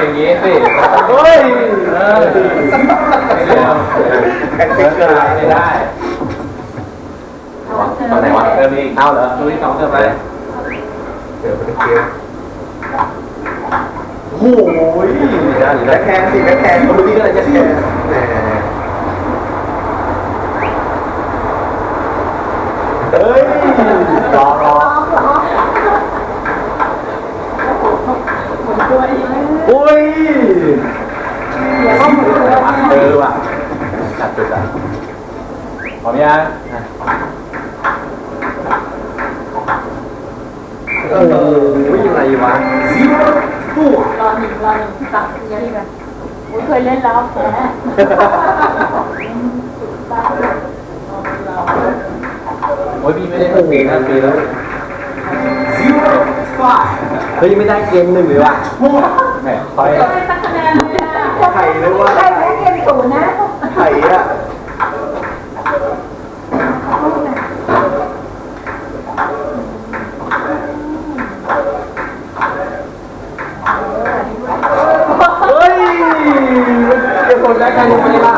อย่างนี้สิโอ้ยแอคติ้งเกินไม่ได้ตอนไหนวะเติมอีกเอาเหรอตัวที่สองเติมไปเติมไปเกียโอ้ยแล้แทงสิแล้แทงดูที่ก็เลยจะแทงเฮ้ยรอรอ Thank you. อ้ยเออว่ะจัดจุดอะพร้อมยังเอออะไรวะรอหนึ่งรอหนึ่งสามนาทีกันโอ้ยเคยเล่นแล้วแพ้โอ้ยพี่ไม่ได้เล่นเกมนะปีแล้ว เฮ้ยไม่ได้เกมหนึ่งเลยว่ะแหมคอยไม่ได้สักคะแนนเลยอะไข่เลยว่ะใครไม่เกมศูนย์นะไข่อะเฮ้ยจะกดได้ใครลงไปล่ะ